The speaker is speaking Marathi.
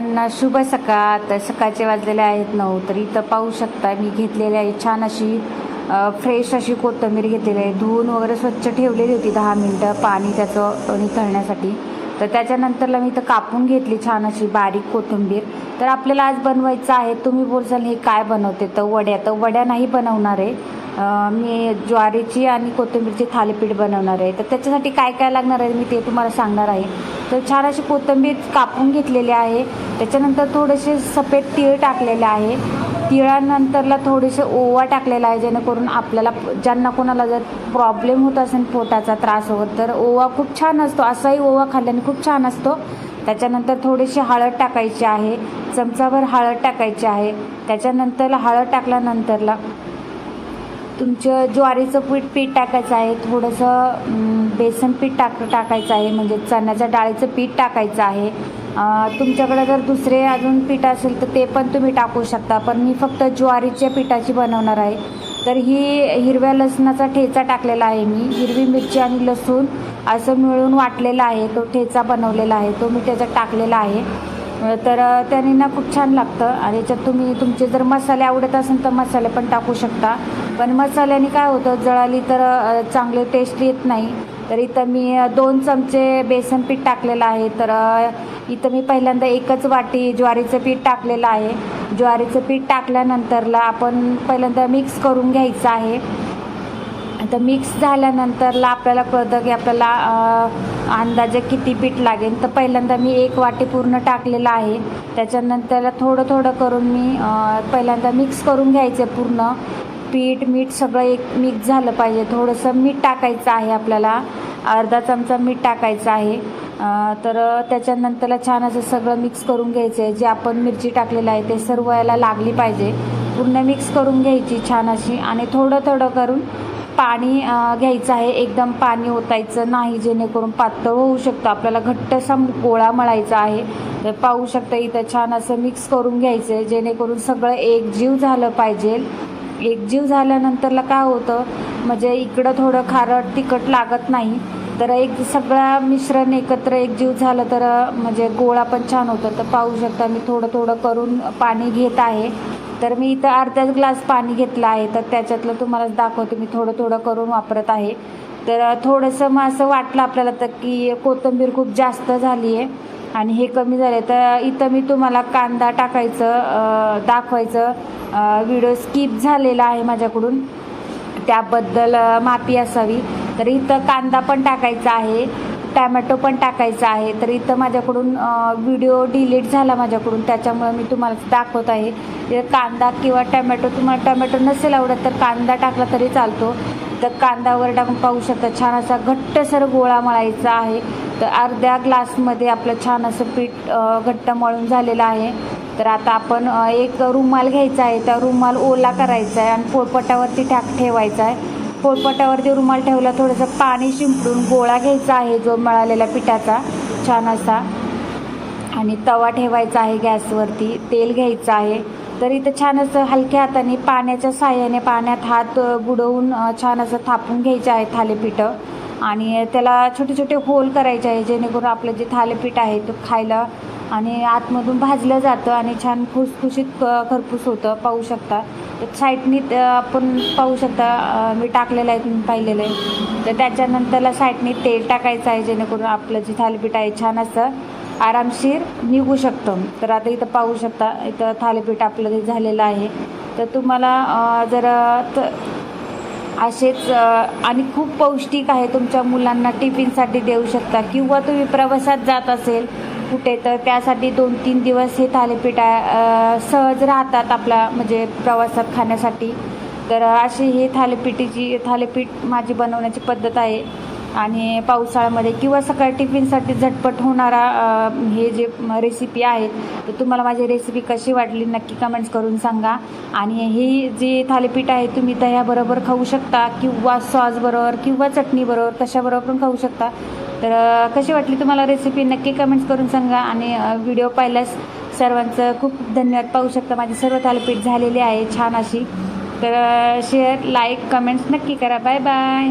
सर्वांना शुभ सकाळ. तर सकाळचे वाजलेले आहेत नऊ तर इथं पाहू शकता मी घेतलेली आहे छान अशी फ्रेश अशी कोथिंबीर घेतलेली आहे. धुवून वगैरे स्वच्छ ठेवलेली होती दहा मिनटं पाणी त्याचं निथळण्यासाठी तर त्याच्यानंतरला मी इथं कापून घेतली छान अशी बारीक कोथिंबीर. तर आपल्याला आज बनवायचं आहे. तुम्ही बोलसाल हे काय बनवते? तर वड्या. तर वड्या नाही बनवणार आहे. मी ज्वारीची आणि कोथिंबीरची थालीपीठ बनवणार आहे. तर त्याच्यासाठी काय काय लागणार आहे मी ते तुम्हाला सांगणार आहे. तर छान अशी कोथिंबीर कापून घेतलेली आहे. त्याच्यानंतर थोडेसे सफेद तीळ टाकलेले आहे. तिळानंतरला थोडेसे ओवा टाकलेला आहे जेणेकरून आपल्याला ज्यांना कोणाला जर प्रॉब्लेम होत असेल पोटाचा त्रास होत तर ओवा खूप छान असतो. असाही ओवा खाल्ल्याने खूप छान असतो. त्याच्यानंतर थोडीशी हळद टाकायची आहे. चमचाभर हळद टाकायची आहे. त्याच्यानंतरला हळद टाकल्यानंतरला तुमचं ज्वारीचं पीठ पीठ टाकायचं आहे. थोडंसं बेसन पीठ टाक टाकायचं आहे. म्हणजे चण्याच्या डाळीचं पीठ टाकायचं आहे. तुमच्याकडे जर दुसरे अजून पीठ असेल तर ते पण तुम्ही टाकू शकता. पण मी फक्त ज्वारीच्या पिठाची बनवणार आहे. तर ही हिरव्या लसणाचा ठेचा टाकलेला आहे मी. हिरवी मिरची आणि लसूण असं मिळून वाटलेला आहे. तो ठेचा बनवलेला आहे. तो मी त्याच्यात टाकलेला आहे. तर त्याने ना खूप छान लागतं. आणि याच्यात तुम्ही तुमचे जर मसाले आवडत असेल तर मसाले पण टाकू शकता. पण मसाल्याने काय होतं? जळाली तर चांगले टेस्ट येत नाही. तर इथं मी दोन चमचे बेसन पीठ टाकलेलं आहे. तर इथं मी पहिल्यांदा एकच वाटी ज्वारीचं पीठ टाकलेलं आहे. ज्वारीचं पीठ टाकल्यानंतरला आपण पहिल्यांदा मिक्स करून घ्यायचं आहे. तर मिक्स झाल्यानंतरला आपल्याला कळतं की आपल्याला अंदाजे किती पीठ लागेल. तर पहिल्यांदा मी एक वाटी पूर्ण टाकलेलं आहे. त्याच्यानंतरला थोडं थोडं करून मी पहिल्यांदा मिक्स करून घ्यायचं पूर्ण. पीठ मीठ सगळं एक मिक्स झालं पाहिजे. थोडंसं मीठ टाकायचं आहे आपल्याला. अर्धा चमचा मीठ टाकायचं आहे. तर त्याच्यानंतरला छान असं सगळं मिक्स करून घ्यायचं आहे. जे आपण मिरची टाकलेलं आहे ते सर्व याला लागली पाहिजे. पूर्ण मिक्स करून घ्यायची छान अशी. आणि थोडं थोडं करून पाणी घ्यायचं आहे. एकदम पाणी ओतायचं नाही जेणेकरून पातळ होऊ शकतं. आपल्याला घट्टसा गोळा मळायचा आहे. तर पाहू शकता इथं छान असं मिक्स करून घ्यायचं आहे. जेणेकरून सगळं एकजीव झालं पाहिजे. एकजीव झाल्यानंतरला काय होतं? म्हणजे इकडं थोडं खारट तिखट लागत नाही. तर एक सगळा मिश्रण एकत्र एकजीव झालं तर म्हणजे गोळा पण छान होतं. तर पाहू शकता मी थोडं थोडं करून पाणी घेत आहे. तर मी इथं अर्धाच ग्लास पाणी घेतलं आहे. तर त्याच्यातलं तुम्हाला दाखवते मी थोडं थोडं करून वापरत आहे. तर थोडंसं मग असं वाटलं आपल्याला तर की कोथिंबीर खूप जास्त झाली आहे आणि हे कमी झाले. तर इथं मी तुम्हाला कांदा टाकायचं दाखवायचं. व्हिडिओ स्किप झालेला आहे माझ्याकडून. त्याबद्दल माफी असावी. तर इथं कांदा पण टाकायचा आहे टॅमॅटो पण टाकायचा आहे. तर इथं माझ्याकडून व्हिडिओ डिलीट झाला माझ्याकडून. त्याच्यामुळे मी तुम्हाला दाखवत आहे. कांदा किंवा टॅमॅटो तुम्हाला टॅमॅटो नसेल आवडत तर कांदा टाकला तरी चालतो. तर कांदावर टाकून पाहू शकता छान असा घट्टसर गोळा मळायचा आहे. तर अर्ध्या ग्लासमध्ये आपलं छान असं पीठ घट्ट मळून झालेलं आहे. तर आता आपण एक रुमाल घ्यायचा आहे. त्या रुमाल ओला करायचा आहे आणि पोळपटावरती टाक ठेवायचा आहे. पोळपटावरती रुमाल ठेवला थोडंसं पाणी शिंपडून गोळा घ्यायचा आहे जो मिळालेला पिठाचा छान असा. आणि तवा ठेवायचा आहे गॅसवरती तेल घ्यायचं आहे. तर इथं छान असं हलक्या हाताने पाण्याच्या साह्याने पाण्यात हात बुडवून छान असं थापून घ्यायचे आहे थालीपीठं. आणि त्याला छोटे छोटे होल करायचे आहे जेणेकरून आपलं जे थालीपीठ आहे तो खायला आणि आतमधून भाजलं जातं आणि छान खुसखुशीत क- खरपूस होतं. पाहू शकता. तर साईडनी आपण पाहू शकता मी टाकलेलं आहे तुम्ही पाहिलेलं आहे. तर त्याच्यानंतरला साईडनी तेल टाकायचं आहे जेणेकरून आपलं जे थालीपीठ आहे छान असं आरामशीर निघू शकतं. तर आता इथं पाहू शकता इथं थालीपीठ आपलं जे झालेलं आहे. तर तुम्हाला जर असेच आणि खूप पौष्टिक आहे तुमच्या मुलांना टिफिनसाठी देऊ शकता किंवा तुम्ही प्रवासात जात असेल कुठे तर त्यासाठी दोन तीन दिवस हे थालीपीठा सहज राहतात आपला म्हणजे प्रवासात खाण्यासाठी. तर अशी ही थालीपीठीची थालीपीठ माझी बनवण्याची पद्धत आहे. आणि पावसाळ्यामध्ये किंवा सकाळी टिफिनसाठी झटपट होणारा हे जे रेसिपी आहेत तर तुम्हाला माझी रेसिपी कशी वाटली नक्की कमेंट्स करून सांगा. आणि ही जी थालीपीठ आहे तुम्ही दह्याबरोबर खाऊ शकता. किंवा सॉसबरोबर किंवा चटणीबरोबर कशाबरोबर पण खाऊ शकता. तर कशी वाटली तुम्हाला रेसिपी नक्की कमेंट्स करून सांगा आणि व्हिडिओ पाहिल्यास सर्वांचं खूप धन्यवाद. पाहू शकता माझी सर्व थालीपीठ झालेली आहे छान अशी. तर शेअर लाईक कमेंट्स नक्की करा. Bye bye